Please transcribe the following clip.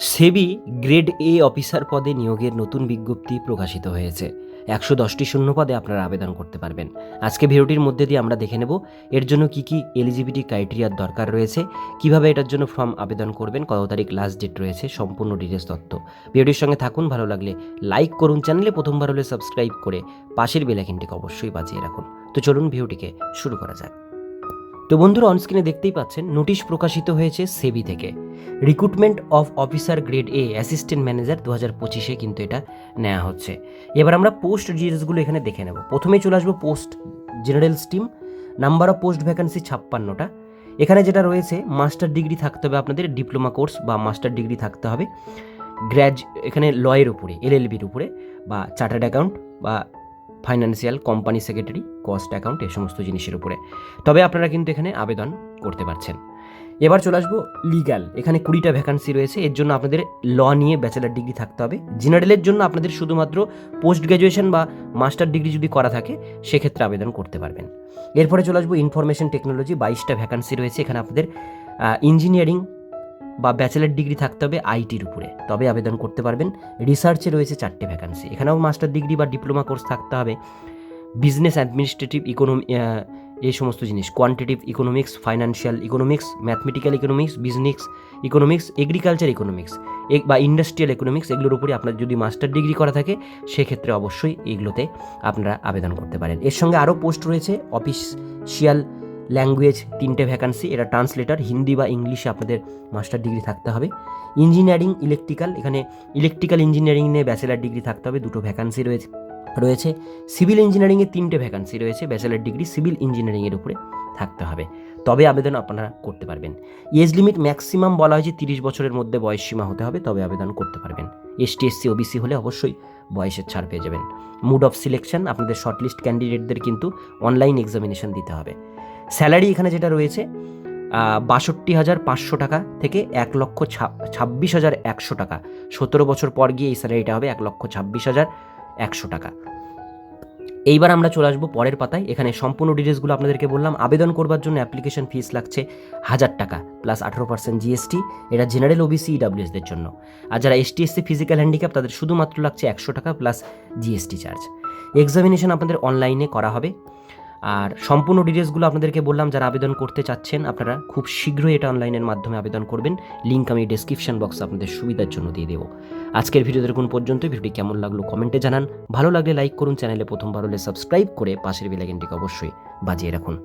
SEBI grade A officer পদে নিয়োগের নতুন বিজ্ঞপ্তি প্রকাশিত হয়েছে। একশো দশটি শূন্য পদে আপনারা আবেদন করতে পারবেন। আজকে ভিডিওটির মধ্যে দিয়ে আমরা দেখে নেব, এর জন্য কি কি এলিজিবিলিটি ক্রাইটেরিয়ার দরকার রয়েছে, কীভাবে এটার জন্য ফর্ম আবেদন করবেন, কত তারিখ লাস্ট ডেট রয়েছে, সম্পূর্ণ ডিটেলস তথ্য। ভিডিওটির সঙ্গে থাকুন, ভালো লাগলে লাইক করুন, চ্যানেলে প্রথমবার হলে সাবস্ক্রাইব করে পাশের বেলাইকিনটিকে অবশ্যই বাজিয়ে রাখুন। তো চলুন ভিডিওটিকে শুরু করা যাক। তো বন্ধুরা অনস্ক্রিনে দেখতেই পাচ্ছেন, নোটিশ প্রকাশিত হয়েছে সেবি থেকে। Recruitment of officer grade A assistant manager দু হাজার পঁচিশে কিন্তু এটা নেওয়া হচ্ছে। এবার আমরা পোস্ট ডিটেলসগুলো এখানে দেখে নেব। প্রথমে চলে আসব post general stream number of post vacancy ছাপ্পান্নটা। এখানে যেটা রয়েছে মাস্টার ডিগ্রি থাকতে হবে আপনাদের ডিপ্লোমা কোর্স বা মাস্টার ডিগ্রি থাকতে হবে। গ্র্যাজ এখানে লয়ের উপরে এলএলবির উপরে বা চার্টার্ড অ্যাকাউন্ট বা financial company secretary, cost account এই সমস্ত জিনিসের উপরে। তবে আপনারা কিন্তু এখানে আবেদন করতে পারছেন। এবার চলে আসব লিগ্যাল এখানে কুড়িটা ভ্যাকান্সি রয়েছে। এর জন্য আপনাদের ল নিয়ে ব্যাচেলার ডিগ্রি থাকতে হবে। জেনারেলের জন্য আপনাদের শুধুমাত্র পোস্ট গ্র্যাজুয়েশন বা মাস্টার ডিগ্রি যদি করা থাকে, সেক্ষেত্রে আবেদন করতে পারবেন। এরপরে চলে আসব ইনফরমেশন টেকনোলজি বাইশটা ভ্যাকান্সি রয়েছে। এখানে আপনাদের ইঞ্জিনিয়ারিং বা ব্যাচেলার ডিগ্রি থাকতে হবে আইটির উপরে। তবে আবেদন করতে পারবেন। রিসার্চে রয়েছে চারটে ভ্যাকান্সি এখানেও মাস্টার ডিগ্রি বা ডিপ্লোমা কোর্স থাকতে হবে। বিজনেস অ্যাডমিনিস্ট্রেটিভ ইকোনমি এই সমস্ত জিনিস। Quantitative economics financial economics mathematical economics business economics agriculture economics এক বা ইন্ডাস্ট্রিয়াল ইকোনমিক্স এগুলোর উপরে আপনার যদি মাস্টার ডিগ্রি করা থাকে, সেক্ষেত্রে অবশ্যই এগুলোতে আপনারা আবেদন করতে পারেন। এর সঙ্গে আরও পোস্ট রয়েছে অফিসিয়াল ল্যাঙ্গুয়েজ তিনটে ভ্যাকান্সি এটা ট্রান্সলেটার হিন্দি বা ইংলিশে আপনাদের মাস্টার ডিগ্রি থাকতে হবে। ইঞ্জিনিয়ারিং ইলেকট্রিক্যাল এখানে ইলেকট্রিক্যাল ইঞ্জিনিয়ারিং নিয়ে ব্যাচেলার ডিগ্রি থাকতে হবে, দুটো ভ্যাকান্সি রয়েছে রয়েছে। সিভিল ইঞ্জিনিয়ারিংয়ে তিনটে ভ্যাকান্সি রয়েছে ব্যাচেলার ডিগ্রি সিভিল ইঞ্জিনিয়ারিংয়ের উপরে থাকতে হবে। তবে আবেদন আপনারা করতে পারবেন। এজ লিমিট ম্যাক্সিমাম বলা হয়েছে তিরিশ বছরের মধ্যে বয়স সীমা হতে হবে, তবে আবেদন করতে পারবেন। এসটি এসসি ওবিসি হলে অবশ্যই বয়সের ছাড় পেয়ে যাবেন। মুড অফ সিলেকশন আপনাদের শর্টলিস্ট ক্যান্ডিডেটদের কিন্তু অনলাইন এক্সামিনেশন দিতে হবে। স্যালারি এখানে যেটা রয়েছে বাষট্টি হাজার পাঁচশো টাকা থেকে এক লক্ষ ছাব্বিশ হাজার একশো টাকা। সতেরো বছর পর গিয়ে এই স্যালারিটা হবে এক লক্ষ ছাব্বিশ হাজার একশো টাকা। এইবার আমরা চলে আসব পরের পাতায়। এখানে সম্পূর্ণ ডিটেলসগুলো আপনাদেরকে বললাম। আবেদন করবার জন্য অ্যাপ্লিকেশন ফিস লাগছে হাজার টাকা প্লাস আঠেরো পার্সেন্ট জিএসটি এটা জেনারেল ওবিসি ইডাব্লিউএসদের জন্য। আর যারা এসটি এসসি ফিজিক্যাল হ্যান্ডিক্যাপ তাদের শুধুমাত্র লাগছে একশো টাকা প্লাস জিএসটি চার্জ এক্সামিনেশন আপনাদের অনলাইনে করা হবে। আর সম্পূর্ণ ডিটেলসগুলো আপনাদেরকে বললাম, যারা আবেদন করতে চাচ্ছেন, আপনারা খুব শীঘ্রই এটা অনলাইনের মাধ্যমে আবেদন করবেন। লিঙ্ক আমি ডেসক্রিপশন বক্সে আপনাদের সুবিধার জন্য দিয়ে দেবো। আজকের ভিডিও দেখুন পর্যন্ত ভিডিওটি কেমন লাগল কমেন্টে জানান। ভালো লাগলে লাইক করুন চ্যানেলে প্রথমবার হলে সাবস্ক্রাইব করে পাশের বেলাইকনটিকে অবশ্যই বাজিয়ে রাখুন।